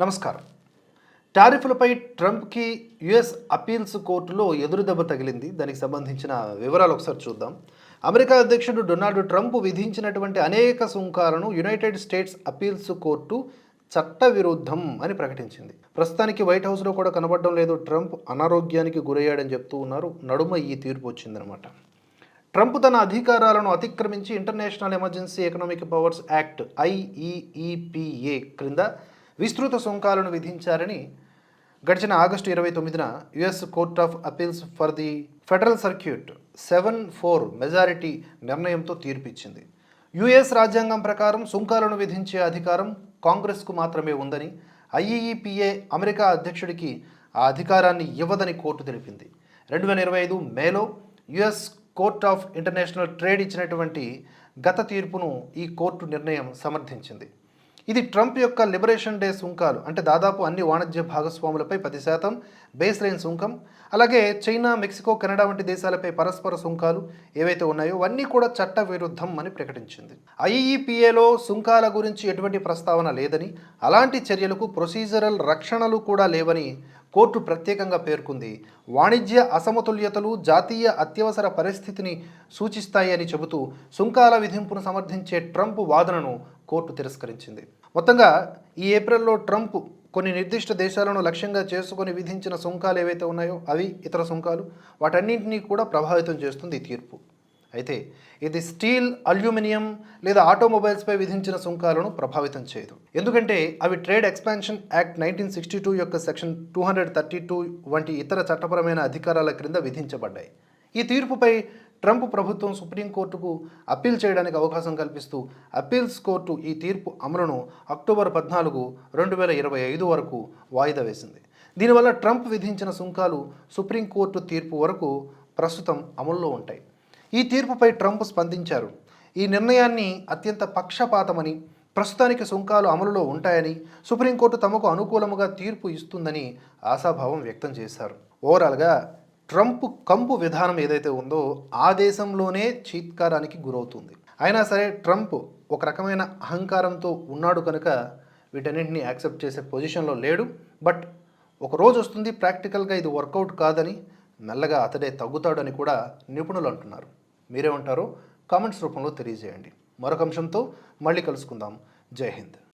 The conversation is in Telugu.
నమస్కారం. టారిఫ్లపై ట్రంప్కి యుఎస్ అపీల్స్ కోర్టులో ఎదురుదెబ్బ తగిలింది. దానికి సంబంధించిన వివరాలు ఒకసారి చూద్దాం. అమెరికా అధ్యక్షుడు డొనాల్డ్ ట్రంప్ విధించినటువంటి అనేక సుంకాలను యునైటెడ్ స్టేట్స్ అపీల్స్ కోర్టు చట్టవిరుద్ధం అని ప్రకటించింది. ప్రస్తుతానికి వైట్ హౌస్లో కూడా కనబడడం లేదు. ట్రంప్ అనారోగ్యానికి గురయ్యాడని చెప్తూ ఉన్నారు. నడుమ ఈ తీర్పు వచ్చిందనమాట ట్రంప్ తన అధికారాలను అతిక్రమించి international emergency economic powers act IEEPA క్రింద విస్తృత సుంకాలను విధించారని గడిచిన ఆగస్టు ఇరవై తొమ్మిదిన US court of appeals for the federal circuit seven four majority నిర్ణయంతో తీర్పిచ్చింది. యుఎస్ రాజ్యాంగం ప్రకారం సుంకాలను విధించే అధికారం కాంగ్రెస్కు మాత్రమే ఉందని ఐఈఈపిఏ అమెరికా అధ్యక్షుడికి ఆ అధికారాన్ని ఇవ్వదని కోర్టు తెలిపింది. రెండు వేల ఇరవై ఐదు మేలో US court of international trade ఇచ్చినటువంటి గత తీర్పును ఈ కోర్టు నిర్ణయం సమర్థించింది. ఇది ట్రంప్ యొక్క లిబరేషన్ డే సుంకాలు. అంటే దాదాపు అన్ని వాణిజ్య భాగస్వాములపై పది శాతం బేస్ లైన్ సుంకం. అలాగే చైనా మెక్సికో కెనడా వంటి దేశాలపై పరస్పర సుంకాలు ఏవైతే ఉన్నాయో అవన్నీ కూడా చట్ట విరుద్ధం అని ప్రకటించింది. ఐఈపిఏలో సుంకాల గురించి ఎటువంటి ప్రస్తావన లేదని అలాంటి చర్యలకు ప్రొసీజరల్ రక్షణలు కూడా లేవని కోర్టు ప్రత్యేకంగా పేర్కొంది. వాణిజ్య అసమతుల్యతలు జాతీయ అత్యవసర పరిస్థితిని సూచిస్తాయని చెబుతూ సుంకాల విధింపును సమర్థించే ట్రంప్ వాదనను కోర్టు తిరస్కరించింది. మొత్తంగా ఈ ఏప్రిల్లో ట్రంప్ కొన్ని నిర్దిష్ట దేశాలను లక్ష్యంగా చేసుకొని విధించిన సుంకాలు ఏవైతే ఉన్నాయో అవి ఇతర సుంకాలు వాటన్నింటినీ కూడా ప్రభావితం చేస్తుంది ఈ తీర్పు. అయితే ఇది స్టీల్ అల్యూమినియం లేదా ఆటోమొబైల్స్పై విధించిన సుంకాలను ప్రభావితం చేయదు. ఎందుకంటే అవి trade expansion act nineteen sixty two యొక్క section two hundred thirty two వంటి ఇతర చట్టపరమైన అధికారాల క్రింద విధించబడ్డాయి. ఈ తీర్పుపై ట్రంప్ ప్రభుత్వం సుప్రీంకోర్టుకు అప్పీల్ చేయడానికి అవకాశం కల్పిస్తూ అప్పీల్స్ కోర్టు ఈ తీర్పు అమలును అక్టోబర్ పద్నాలుగు రెండు వేల ఇరవై ఐదు వరకు వాయిదా వేసింది. దీనివల్ల ట్రంప్ విధించిన సుంకాలు సుప్రీంకోర్టు తీర్పు వరకు ప్రస్తుతం అమల్లో ఉంటాయి. ఈ తీర్పుపై ట్రంప్ స్పందించారు. ఈ నిర్ణయాన్ని అత్యంత పక్షపాతమని ప్రస్తుతానికి సుంకాలు అమలులో ఉంటాయని సుప్రీంకోర్టు తమకు అనుకూలముగా తీర్పు ఇస్తుందని ఆశాభావం వ్యక్తం చేశారు. ఓవరాల్గా ట్రంప్ కంపు విధానం ఏదైతే ఉందో ఆ దేశంలోనే చీత్కారానికి గురవుతుంది. అయినా సరే ట్రంప్ ఒక రకమైన అహంకారంతో ఉన్నాడు కనుక వీటన్నింటినీ యాక్సెప్ట్ చేసే పొజిషన్లో లేడు. బట్ ఒక రోజు వస్తుంది ప్రాక్టికల్గా ఇది వర్కౌట్ కాదని మెల్లగా అతడే తగ్గుతాడని కూడా నిపుణులు అంటున్నారు. మీరేమంటారో కామెంట్స్ రూపంలో తెలియజేయండి. మరొక అంశంతో మళ్ళీ కలుసుకుందాం. జై హింద్.